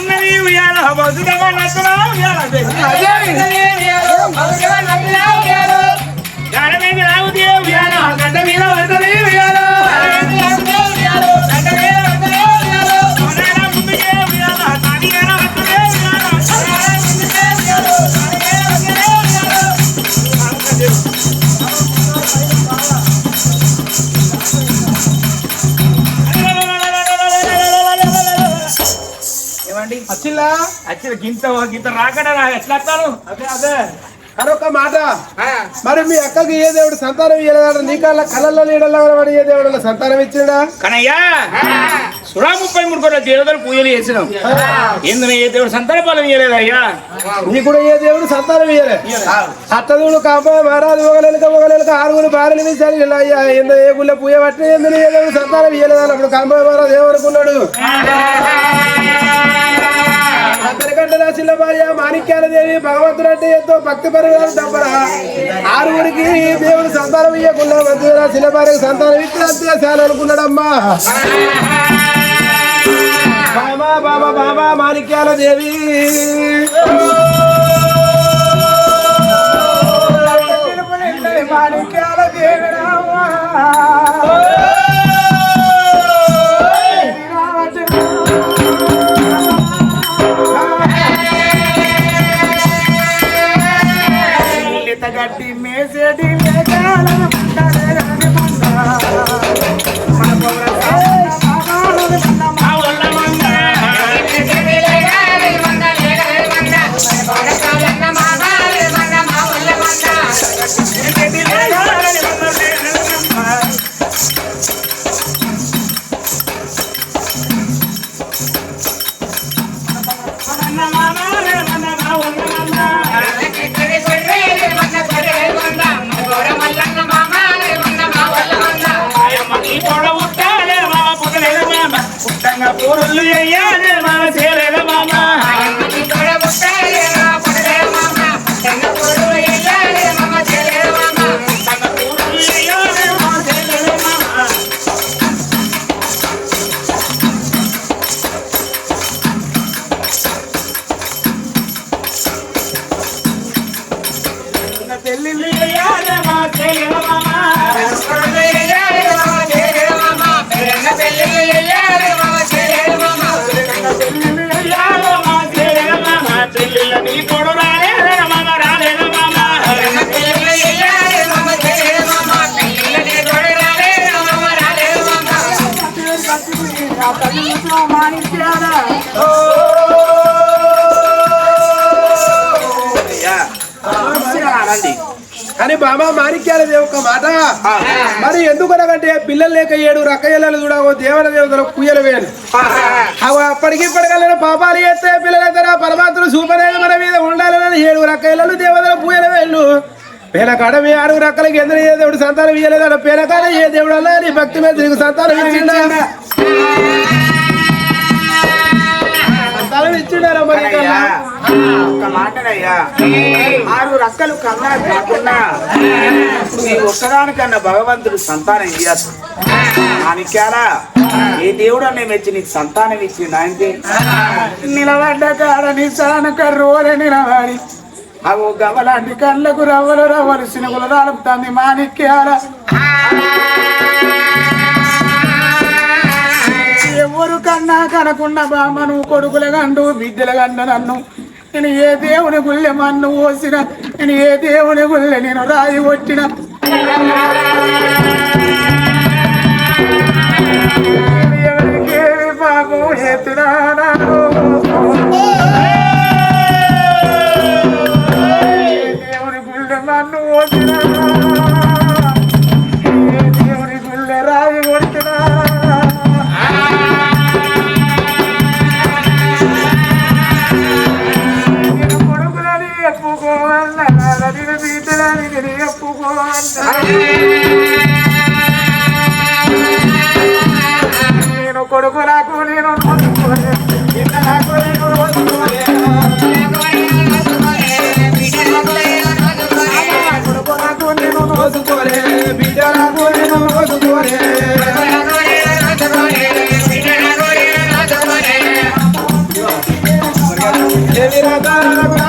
ఉన్నది ఉయ్యాల బతుకగా నచ్చడా ఉయ్యాల ఉయ్యాల మీద ఉయ్యాల గడ్డ మీద వస్తుంది ఉయ్యాల ఏమండి వచ్చిల్లా వచ్చిన గింత గింత రాకడా ఎట్లా వస్తాను అదే అదే. మాట. మరి మీ అక్కకి ఏ దేవుడు సంతానం ఇయ్యలేదా నీ కళ్ళ కళ్ళల్లో నీడల్లో వాడు ఏ దేవుడు సంతానం ఇచ్చిండా? కనయ్యా సురా ముప్పై మూడు కోట్ల దేవతలు పూజలు చేసినాం. ఎందుకు ఏ దేవుడు సంతాన ఫలం ఇయ్యలేదు అయ్యా? నీ కూడా ఏ దేవుడు సంతానం ఇయ్యలే. అత్తదుడు కాప మహారాజు మొగలేలుక మొగలేలుక ఆరుగురు భార్యలు ఇచ్చారు ఇలా అయ్యా ఎందు ఏ గుళ్ళ పూజ పట్టిన ఎందుకు ఏ దేవుడు సంతానం ఇయ్యలేదు అన్నప్పుడు కాంబ మహారాజు ఏమనుకున్నాడు అందరికంటే నా చిన్న భార్య మాణిక్యాల దేవి భగవంతుడు అంటే ఎంతో భక్తి పరిగారు తప్పరా ఆరుగురికి దేవుడు సంతానం ఇవ్వకుండా మంచిగా నా చిన్న భార్యకు సంతానం ఇచ్చిన అంతే చాలు అనుకున్నాడమ్మా. బాబా బాబా బాబా మాణిక్యాల దేవి మాణిక్యాల దేవి రామా కానీ బాబా మాణిక్యాల దేవి ఒక మాట. మరి ఎందుకనకంటే పిల్లలు లేక ఏడు రక్కయ్యలు చూడవో దేవన దేవతలు కుయ్యలు వేను అవి అప్పటికి ఇప్పటికల్లా పాపాలు చేస్తే పిల్లలందరూ పరమాత్ములు సూపరేణ మన మీద ఉండాలని ఏడు రక్కయ్యలు దేవతలు పూయల వేళ్ళు పేలకాడ మీ ఆరు రక్కలకి ఎందుకు ఏ దేవుడు సంతానం ఇయ్యలేదు పేలకాడ ఏ దేవుడు అలా నీ భక్తి మీద నీకు సంతానం ఇచ్చిండా సంతానం ఇచ్చిండారా మరి? ఒక్క మాటనయ్యా. ఆరు రక్కలు కన్నా కాకుండా నీ ఒక్కదానికన్నా భగవంతుడు సంతానం ఇయ్యచ్చు మాణిక్యాలా ఏ దేవుడు అనే మెచ్చి నీకు సంతానం ఇచ్చింది ఆయనకి? నిలబడ్డ కాడ నీ సానక రోలే నిలబడి అవు గవలాంటి కళ్ళకు రవ్వలు రవ్వలు సినుగులు రాలుపుతాంది మాణిక్యాల ఎవరు కన్నా కనకుండా బామ్మ నువ్వు కొడుకుల గండు బిడ్డల గండు నన్ను. నేను ఏ దేవుని గుళ్ళె మన్ను పోసిన నేను ఏ దేవుని గుళ్ళె నేను రాయి కొట్టిన. ఎవరికేమి పాపం ఎత్తురాను దేవుని గుళ్ళె మన్ను పోసిన నేను కొడుకు నాకు నేను ఇంత నాకు Ele era da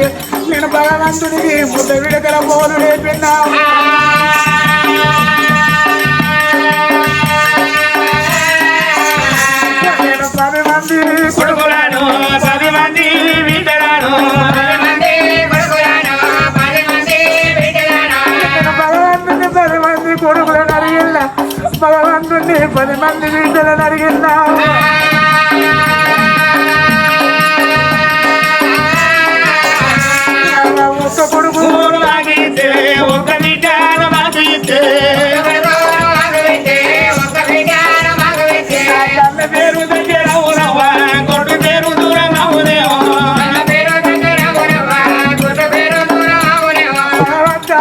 నాకు నేను భగవంతుడికి ముద్ద విడకల బోలు రేపిన్నావు నేను పది మంది కొడుకులను పది మంది బిడ్డలను. భగవంతుని పది మంది కొడుకులను భగవంతుని పది మంది బిడ్డలను ఒక్క కొడుకు మాకిస్తే ఒక్క ఇస్తే తన పేరు దగ్గర అవునవ్వా కొట్టు పేరు దూరం అవునేమో భగవంతా,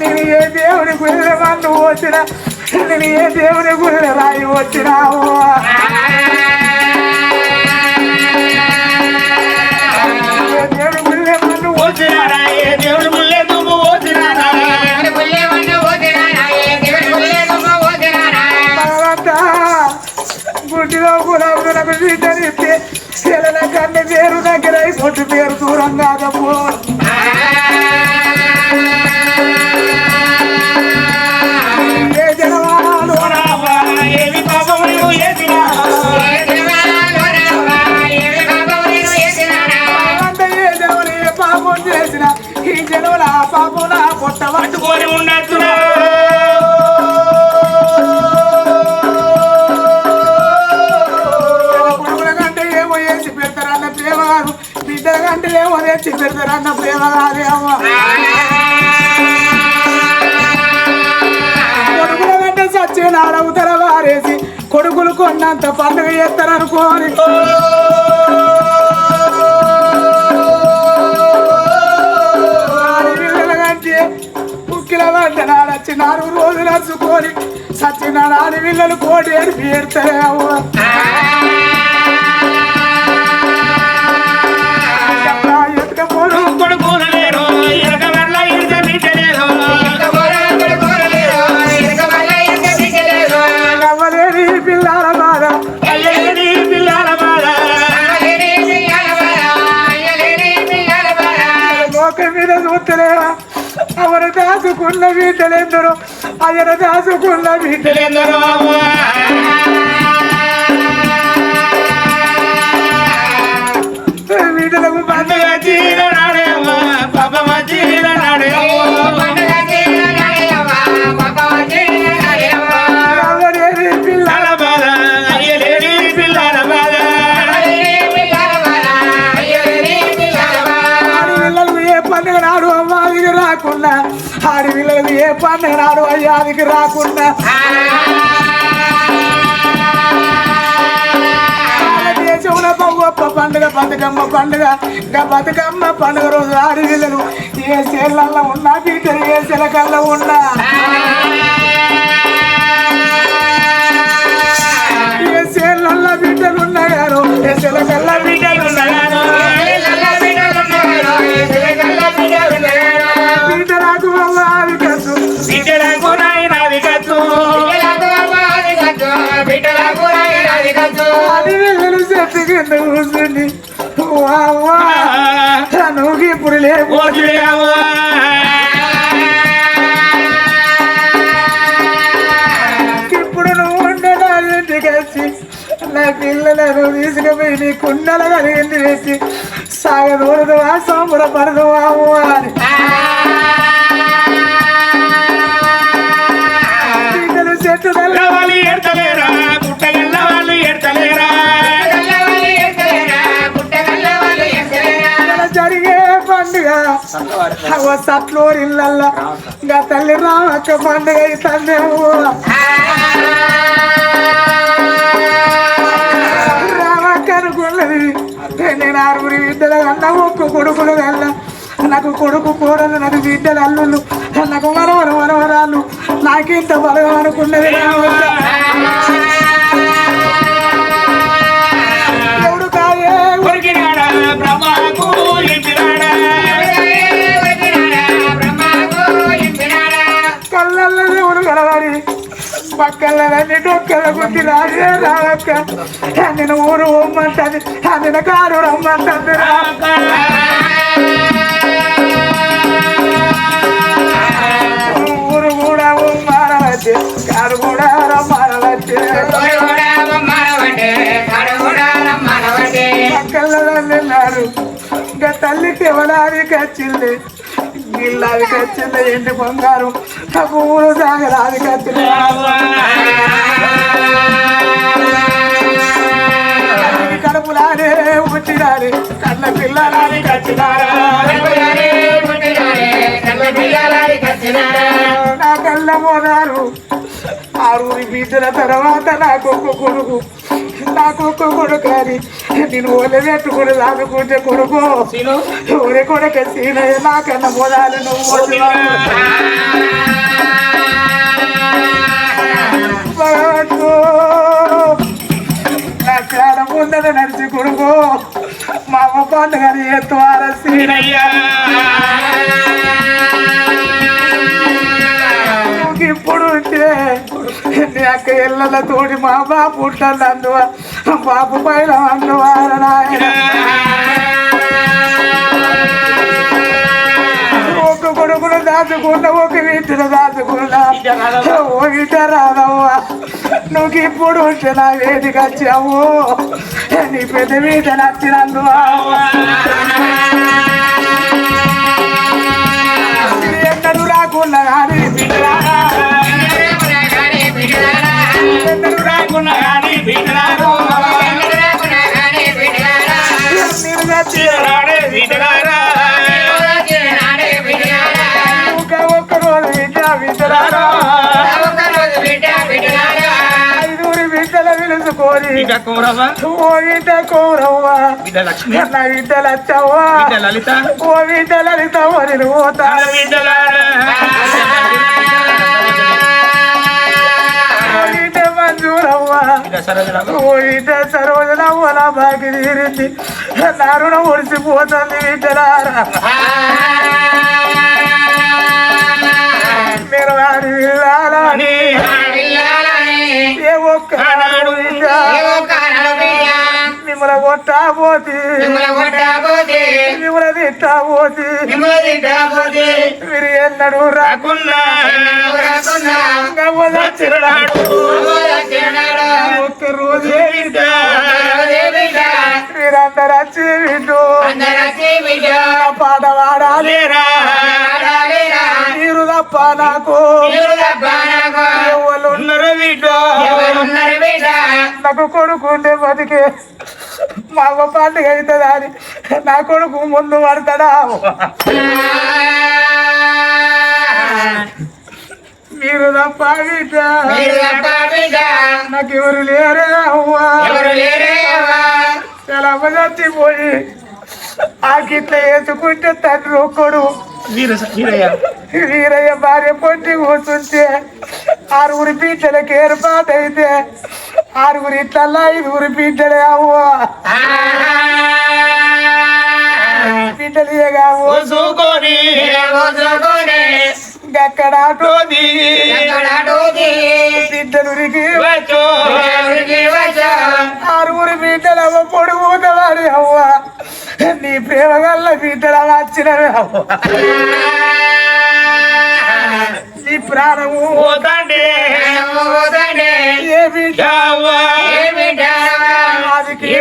నేను ఏ దేవుని గురిన మన్ను వచ్చిన నేను ఏ దేవుని గురిన రాయి వచ్చినావు? దగ్గర పొట్టు పేరు అన్నంత పండుగ చేస్తారనుకోని ఆడపిల్లల కంటే ముక్కిల వంట నాడొచ్చి నాలుగు రోజులు అరుచుకొని సచ్చిన ఆడపిల్లలు కోటి ఏడు పేరుతారేమో అవ్వ దాచుకున్న బిడ్డలెందరో ఆయన దాచుకున్న బిడ్డలు ఎందరో బిడ్డలకు పండుగ పండుగ చీరనాడేమో పాపమ చీరనాడేమో నవ్వలేని ఆడపిల్లలకు ఏ పండుగ రాకుండా గొప్ప పండుగ బతుకమ్మ పండుగ. ఇంకా బతుకమ్మ పండుగ రోజు ఆడపిల్లలు ఏ సేళ్ళల్లో ఉన్నా పీటర్ ఏ శిలకల్లో ఉన్నా. ఏ సేళ్ళల్లో బిడ్డలు గారు ఏ శిలకల్లో నువ్వు ఇప్పుడు లేవు ఇప్పుడు నువ్వు ఉండే నా ఇంటికి వచ్చి నా పిల్లలను తీసుకుపోయి నీ కుండల కలిగింది వేసి సాగదూడదు ఆ సోముర పడదు అని. పిల్లలు చెట్టు తల్ల. సట్లోరి ఇళ్ళల్లా ఇంకా తల్లి రామక్క పండుగ అవుతుందేమో రామక్క అనుకున్నది నేను ఆరుగురి బిడ్డల కన్నా ఒక్క కొడుకులు కన్నా నాకు కొడుకు కోడలు నాకు బిడ్డలు అల్లుళ్ళు. నాకు మనవర మనవరాలు నాకింత బలం అనుకున్నది రామక్క పక్కలన్నీ డొక్కల గుండి రాజే రావక్క? నేను ఊరు రమ్మంటది నేను కారు రమ్మంటది రావక్క ఊరు కూడా ఉమ్మారవచ్చే కారు కూడా రమ్మారవచ్చే. పక్కలన్నారు ఇంకా తల్లికి ఎవరానికి వచ్చింది నీళ్ళకి వచ్చింది ఎండి బంగారు. పువ్వులు సాగరాది కచ్చింది తల్లికి కడుపులానే పుట్టినారే కళ్ళ పిల్లలాని కచ్చినారా నా కళ్ళ మోనారు ఆరుగురి బిడ్డల తర్వాత నాకొక్క కొడుకు. నాకొక్క కొడుకు అని నేను ఒళ్ళ పెట్టుకుని దాదుకుంటే కొడుకు. ఒరే కొడుక సీనయ్య నాకన్న మోదాలు నువ్వు ముందర నడిచి కొడుకు. మా అమ్మ పండుగ ఎత్తువార సీనయ్య నువ్వు ఇప్పుడు ఉంటే నీ అక్క ఇళ్ళ తోడి మా బాబు ఉంటాను అందువ. బాబు పైన అందువార నాయన ఒక కొడుకును దాచుకున్నా ఒక వీటిని దాచుకున్నా. ఓ వీట రాదవ్వా. నువ్వు ఇప్పుడు ఉంటే నా వేదిక వచ్చావు. నీ పెద్ద వీట నచ్చినందువా ఎన్నడూ రాకున్నా కానీ బిడ్డలారా ఎన్నడూ రాకున్నా కానీ బిడ్డలారా. మీరు నచ్చి పిలుచుకొని ఓ బిడ్డ కౌరవ్వ. నా లలిత ఓ బిడ్డ లలిత? పోతా. ఓ బిడ్డ ఓ బిడ్డ సరోజనవ్వ నా బాకి తీరింది. నా రుణం ఒడిసిపోతుంది బిడ్డలారా. మీరు వారి వెళ్ళాలని కొట్టాపోతే మిమ్మల్ని తిట్టాపోతే మీరు ఎన్నడూ ఒక్క రోజే మీరందరూ వచ్చి వింటూ. పాట వాడాలేరా మీరు తప్ప నాకు. ఎవరు ఉన్నారు బిడ్డ నాకు కొడుకుంటే బతికే. మా అవ్వ పండుగ అవుతుందా అని. నా కొడుకు ముందు పడతాడా? మీరు తప్ప నాకు ఎవరు లేరే అవ్వా? చాలా చచ్చిపోయి ఆ గిట్ల వేసుకుంటే తండ్రి ఒక్కడు. వీరయ్య భార్య పొట్టి కూర్చుంటే ఆరుగురి బిడ్డలకి ఏర్పాటు అయితే ఆరుగురి ఇట్లల్లా ఐదుగురి బిడ్డలే అవ్వ. బిడ్డలు కావు. అక్కడ బిడ్డలురికి ఆరుగురి బిడ్డలవ్వ పొడుగుతావాడి అవ్వ. నీ ప్రేమ గల్ల బిడ్డల వచ్చినవి అవ్వ. ప్రాణము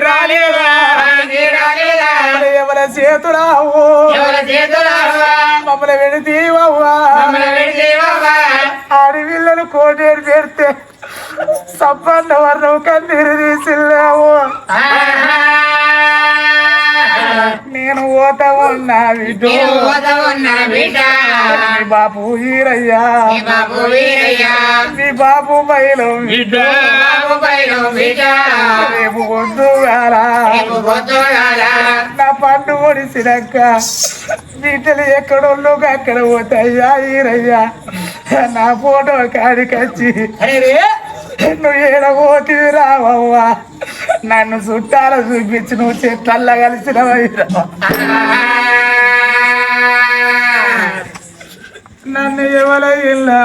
రాలేదా? ఎవరి చేతురావు మమ్మల్ని వెళుతీవవ్వా ఆడవిళ్ళను కోటేరు పెడితే సబ్బన్న వర్ణం కన్నీరు తీసిల్లావు. నేను పోత ఉన్నా బిడ్డ మీ బాబు వీరయ్యా. మీ బాబు బయలు బిడ్డ రేపు పొద్దుగాల నా పండు ఒడిసినాక బిడ్డలు ఎక్కడోళ్ళు అక్కడ పోతాయ్యా ఈరయ్యా నా ఫోటో కాడికొచ్చి నువ్వు ఏడబోతివి రావవ్వా? నన్ను చుట్టాల చూపించి నువ్వు చెట్లల్లా కలిసిన నన్ను ఎవల ఇల్లా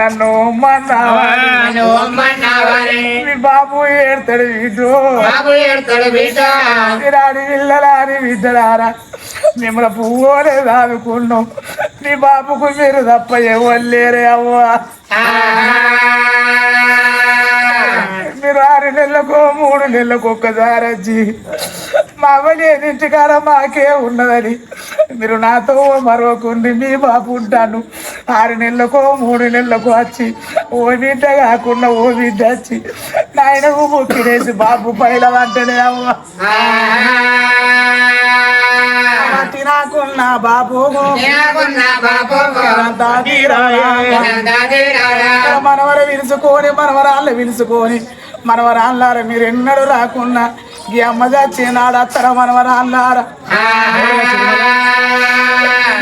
నన్ను ఉమ్మన్నావా మీ బాబు ఏడతాడు వీడు. రాని పిల్లలాని బిడ్డలారా మిమ్మల్ని పువ్వులే దాదుకున్నాం మీ బాబుకు మీరు తప్ప ఎవరు లేరే అవ్వా? మీరు ఆరు నెలలకు మూడు నెలలకు ఒక్కసారి వచ్చి మా అవ్వని ఇంటికాడ మాకే ఉన్నదని. మీరు నాతో మరొకుండి మీ బాబు ఉంటాను. ఆరు నెలలకో మూడు నెలలకో వచ్చి ఓ బిడ్డ కాకుండా ఓ బిడ్డ వచ్చి నాయనకు ముక్కినేసి బాబు పైల వంటనే అమ్మ. తినాకున్నా బాబు మనవర విలుసుకొని మనవరాళ్ళు విలుసుకొని మనవరాళ్ళార మీరు ఎన్నడూ రాకుండా ఈ అమ్మ చచ్చినాడు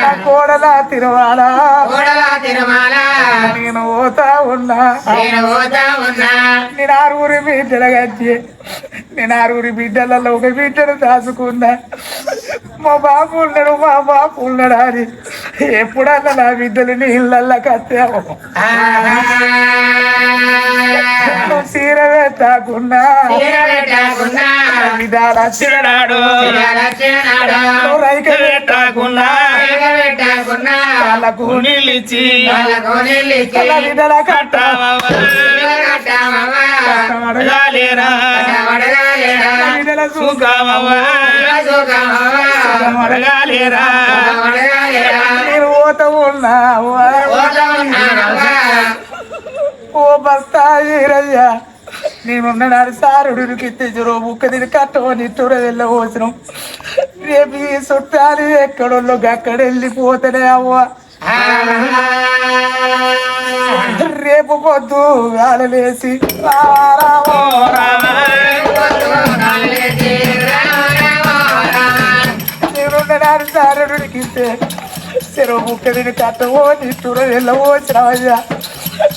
నా కోడల తిరువాలా? నేను పోతా ఉన్నా. నేను ఆరుగురి బిడ్డల గచ్చి నేను ఆరుగురి బిడ్డలలో ఒక బిడ్డను దాచుకున్నా. మా బాబు ఉన్నాడు మా బాబు ఉన్నాడు అని ఎప్పుడన్నా నా బిడ్డలు నీళ్ళల్లో కట్టావు? చీర విధాల రైక పెట్టకుండా వాళ్ళకు నిలిచి. కళ్ళ బిడ్డల కట్ట అడగాలేరా నేను పోతా ఓ బస్తా ఈరయ్యా నేనున్నాడు సారుడికి తెచ్చురో ముక్క తిని కట్టమని ఇట్టుర వెళ్ళవసరం రేపు ఈ చుట్టాలు ఎక్కడోళ్ళు అక్కడ వెళ్ళిపోతానే అవ్వ. రేపు పొద్దు వేలలేసి రారావో నేనున్నాడు సారుడికి చెరువు ముక్క తిని కట్టవో వెళ్ళవో వెళ్ళవచ్చినవయ్యా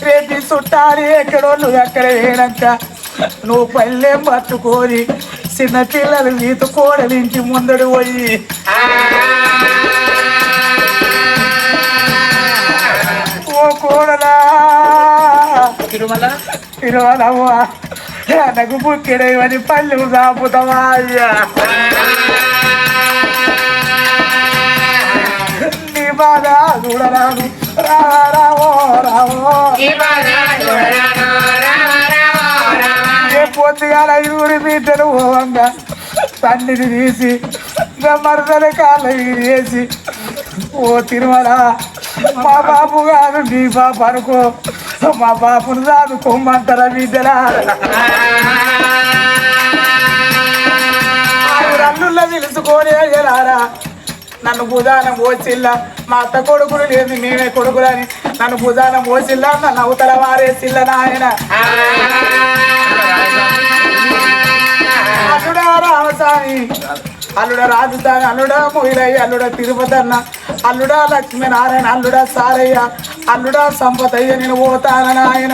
రేపు ఈ చుట్టాలు ఎక్కడోళ్ళు అక్కడ వేయడాక నువ్వు పల్లెం పట్టుకొని చిన్న పిల్లలు ఈత కోడలు ఇంటి ముందడు పోయి. తిరుమల తిరువలవ్వ నాకు బుక్కెడేవని పల్లెలు సాపుతావా? అయ్యా. నీ బాధ చూడరాను రావా రావో పొద్దుగాల ఐదుగురి బిడ్డలు పోవంగా తండ్రిని తీసి మరదల కాళ్ళ వేసి ఓ తిరుమల మా బాబు కాదు నీ బాబు అనుకో. మా బాబును చదువుకోమంటారా బిడ్డలా అల్లుల్లో పిలుచుకొని అయ్యలారా నన్ను భుజానం పోసిల్లా మా అత్త కొడుకులు లేదు మేమే కొడుకులని. నన్ను భుజానం పోసిల్లా నన్ను అవతల వారేసిల్ల నాయన. అల్లుడా రామస్వామి అల్లుడ రాజధాని అల్లుడా మొయిలయ్య అల్లుడ తిరుపతి అన్న అల్లుడా లక్ష్మీనారాయణ అల్లుడా సారయ్య అల్లుడా సంపతయ్య నేను పోతానని ఆయన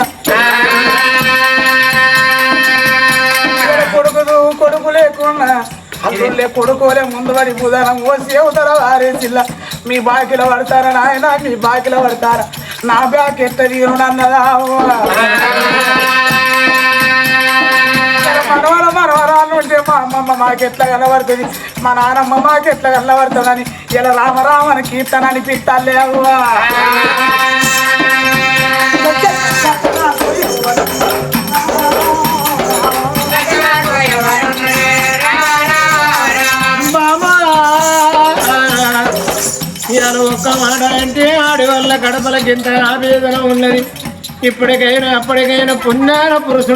కొడుకులు కొడుకు లేకుండా అల్లుళ్ళే కొడుకోలే ముందు పడి పోసి ఓసి అవుతారా వారేసిల్ల మీ బాకిలో పడతారా నాయన? మీ బాకిలో పడతారా? నా బ్యాక్ ఎట్ట తీరునన్నదా? ఉంటే మా అమ్మమ్మ మాకెట్లా కనబడుతుంది? మా నానమ్మ మాకెట్లా కనబడుతుందని ఇలా రామరామని కీర్తన అనిపిస్తాలే అవ్వా. ఒక్క మాట అంటే ఆడి వల్ల గడపలకి ఎంత ఆవేదన ఉన్నది. ఇప్పటికైనా అప్పటికైనా పుణ్యాన పురుషుడు